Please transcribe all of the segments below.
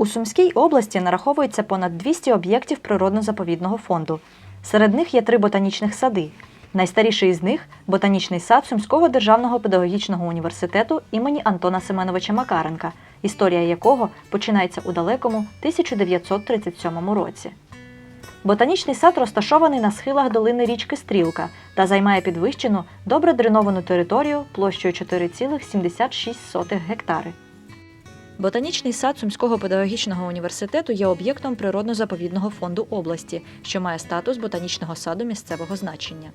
У Сумській області нараховується понад 200 об'єктів природно-заповідного фонду. Серед них є три ботанічних сади. Найстаріший із них ботанічний сад Сумського державного педагогічного університету імені Антона Семеновича Макаренка, історія якого починається у далекому 1937 році. Ботанічний сад розташований на схилах долини річки Стрілка та займає підвищену, добре дреновану територію площею 4,76 гектари. Ботанічний сад Сумського педагогічного університету є об'єктом природно-заповідного фонду області, що має статус ботанічного саду місцевого значення.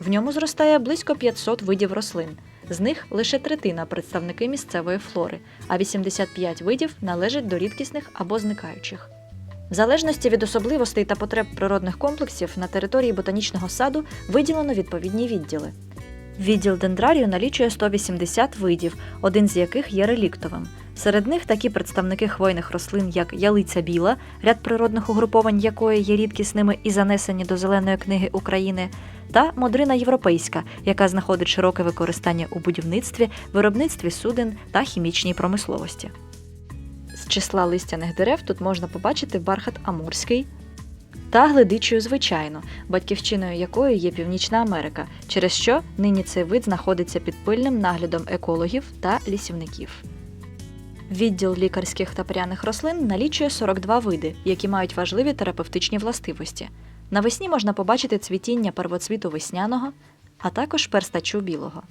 В ньому зростає близько 500 видів рослин. З них лише третина представники місцевої флори, а 85 видів належать до рідкісних або зникаючих. В залежності від особливостей та потреб природних комплексів на території ботанічного саду виділено відповідні відділи. Відділ дендрарію налічує 180 видів, один з яких є реліктовим. Серед них такі представники хвойних рослин, як ялиця біла, ряд природних угруповань якої є рідкісними і занесені до Зеленої книги України, та модрина європейська, яка знаходить широке використання у будівництві, виробництві суден та хімічній промисловості. З числа листяних дерев тут можна побачити бархат амурський та гледичою звичайно, батьківщиною якої є Північна Америка, через що нині цей вид знаходиться під пильним наглядом екологів та лісівників. Відділ лікарських та пряних рослин налічує 42 види, які мають важливі терапевтичні властивості. Навесні можна побачити цвітіння первоцвіту весняного, а також перстачу білого.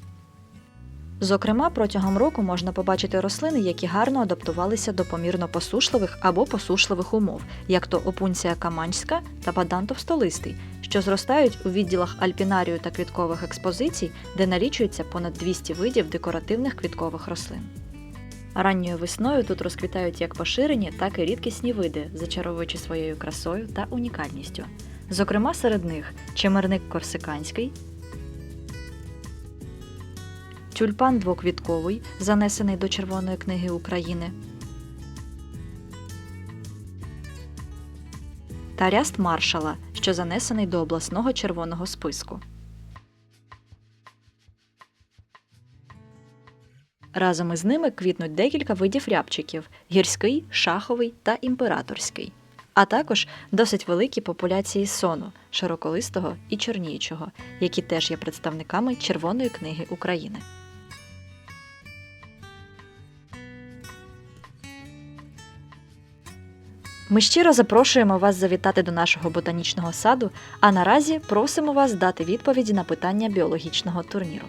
Зокрема, протягом року можна побачити рослини, які гарно адаптувалися до помірно посушливих або посушливих умов, як то опунція каманська та бадан товстолистий, що зростають у відділах альпінарію та квіткових експозицій, де налічується понад 200 видів декоративних квіткових рослин. Ранньою весною тут розквітають як поширені, так і рідкісні види, зачаровуючи своєю красою та унікальністю. Зокрема, серед них чимерник корсиканський, тюльпан двоквітковий, занесений до Червоної книги України, та ряст маршала, що занесений до обласного червоного списку. Разом із ними квітнуть декілька видів рябчиків гірський, шаховий та імператорський, а також досить великі популяції сону, широколистого і чорніючого, які теж є представниками Червоної книги України. Ми щиро запрошуємо вас завітати до нашого ботанічного саду, а наразі просимо вас дати відповіді на питання біологічного турніру.